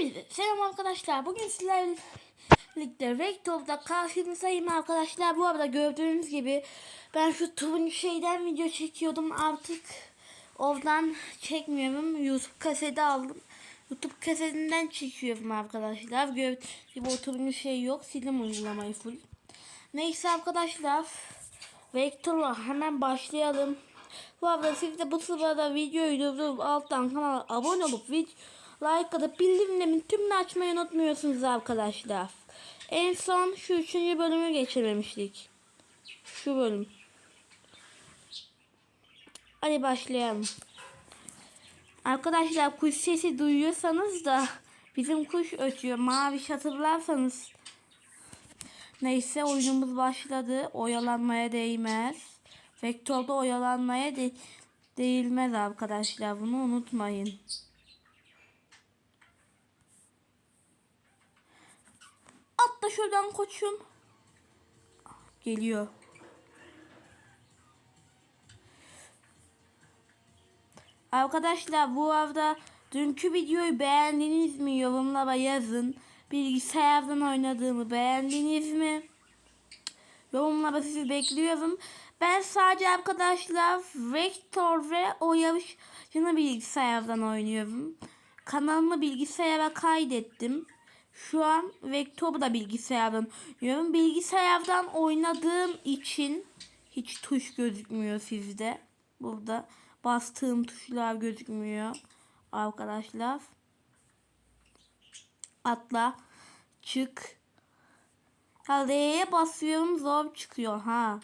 Evet, selam arkadaşlar. Bugün sizlerle birlikte Vektor'da karşınızdayım arkadaşlar. Bu arada gördüğünüz gibi ben şu turuncu şeyden video çekiyordum. Artık oradan çekmiyorum. YouTube kaseti aldım. YouTube kasetinden çekiyorum arkadaşlar. Gördüğünüz gibi o turuncu şey yok. Sildim uygulamayı full. Neyse arkadaşlar. Vektor'la hemen başlayalım. Bu arada siz de bu sırada videoyu durdurup alttan kanala abone olup video like atıp bildirimlerin tümünü açmayı unutmuyorsunuz arkadaşlar. En son şu üçüncü bölümü geçirmemiştik. Şu bölüm. Hadi başlayalım. Arkadaşlar kuş sesi duyuyorsanız da bizim kuş ötüyor. Mavi hatırlarsanız. Neyse oyunumuz başladı. Oyalanmaya değmez. Vektörde oyalanmaya de değilmez arkadaşlar. Bunu unutmayın. Atla şuradan koçum. Geliyor. Arkadaşlar bu arada dünkü videoyu beğendiniz mi? Yorumlara yazın. Bilgisayardan oynadığımı beğendiniz mi? Yorumlara sizi bekliyorum. Ben sadece arkadaşlar Vector ve o yarışını bilgisayardan oynuyorum. Kanalımı bilgisayara kaydettim. Şu an Vector'u da bilgisayardan oynuyorum. Bilgisayardan oynadığım için hiç tuş gözükmüyor sizde. Burada bastığım tuşlar gözükmüyor arkadaşlar. Atla. Çık. Ha basıyorum zor çıkıyor ha.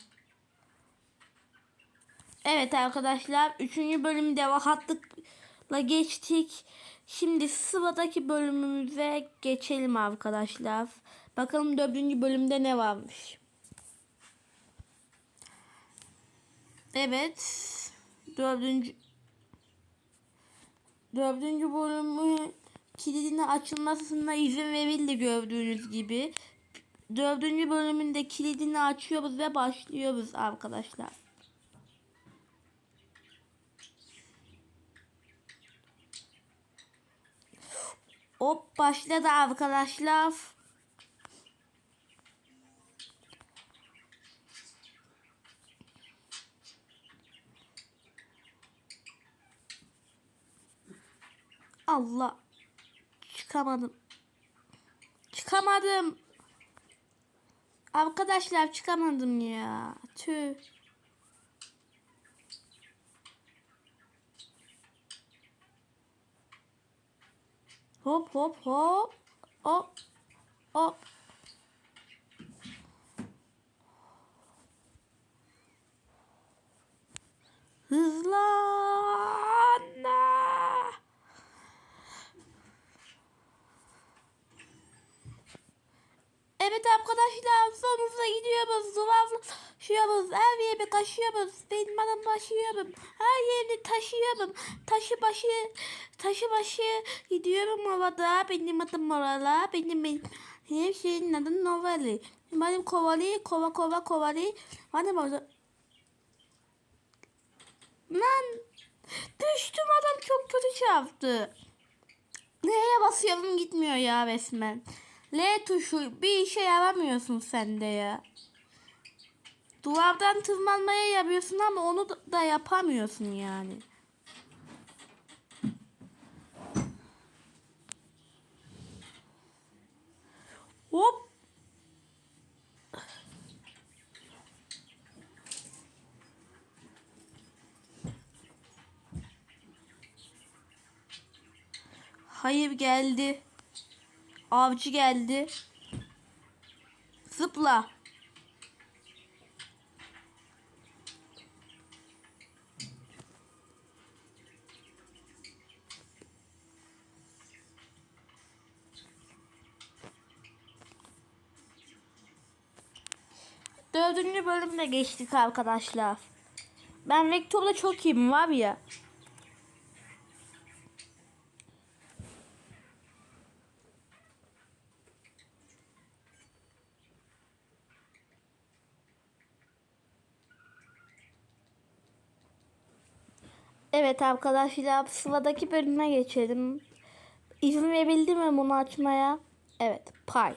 Evet arkadaşlar 3. bölümde rahatlıkla geçtik. Şimdi sıradaki bölümümüze geçelim arkadaşlar. Bakalım 4. bölümde ne varmış. Evet. 4. 4. bölümü kilidinin açılmasına izin verildi gördüğünüz gibi. Dördüncü bölümünde kilidini açıyoruz ve başlıyoruz arkadaşlar. Hop başladı arkadaşlar. Allah. Çıkamadım. Çıkamadım. Arkadaşlar çıkamadım ya. Tüh. Hop hop hop. Hop. Hop. Hızlan. Evet arkadaşlar sonumuza gidiyoruz. Duvarlaşıyoruz. Her yeri kaşıyoruz. Benim adım taşıyorum. Her yeri taşıyorum. Taşı başı taşı başı gidiyorum orada. Benim adım orala. Benim benim her şeyin adı Novali. Benim kovali kova kova kovali. Benim orada. Lan düştüm adam çok kötü çarptı. Neye basıyorum gitmiyor ya resmen. L tuşu bir işe yaramıyorsun sen de ya. Duvardan tırmanmaya yapıyorsun ama onu da- yapamıyorsun yani. Hop. Hayır geldi. Avcı geldi. Zıpla. Dördüncü bölümde geçtik arkadaşlar. Ben Vektor'da çok iyiyim var ya. Evet arkadaşlar sıradaki bölüme geçelim. İzin verildi mi bunu açmaya? Evet. Pay.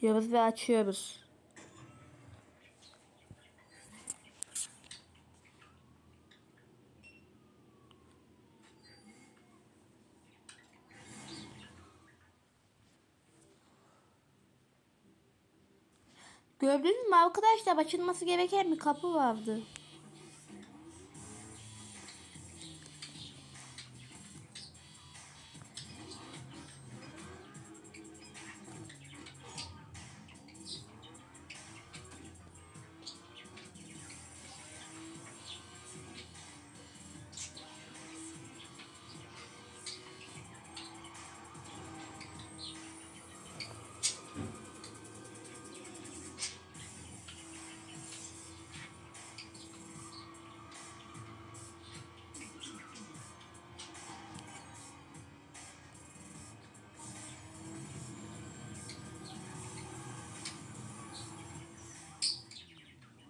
Diyoruz ve açıyoruz. Gördünüz mü arkadaşlar açılması gereken bir kapı vardı.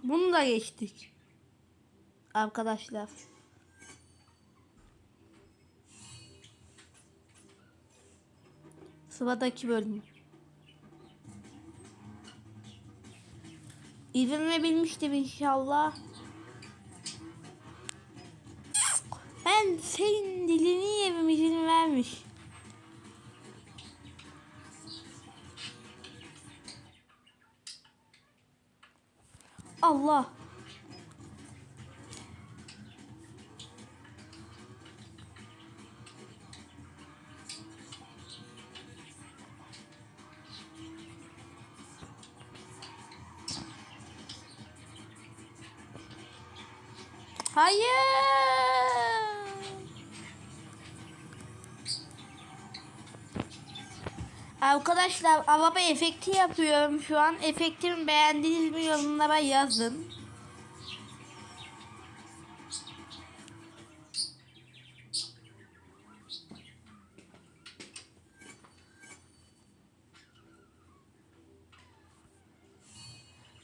Bunu da geçtik. Arkadaşlar. Sıradaki bölüm. İzlenebilmiştir inşallah. Ben senin dilini yerim izin vermiş. Allah. Hayır. Arkadaşlar araba efekti yapıyorum şu an. Efektimi beğendiniz mi yorumlara yazın.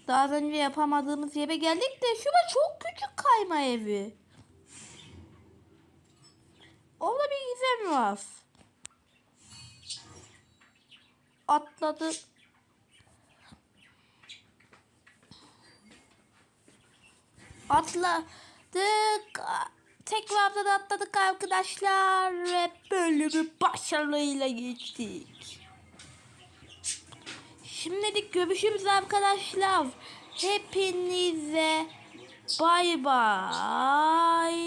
Daha önce yapamadığımız yere geldik de şurada çok küçük kayma evi. Orada bir gizem var. Atladık. Atladık. Tekrardan atladık arkadaşlar ve bölümü başarıyla geçtik. Şimdilik görüşürüz arkadaşlar. Hepinize bay bay.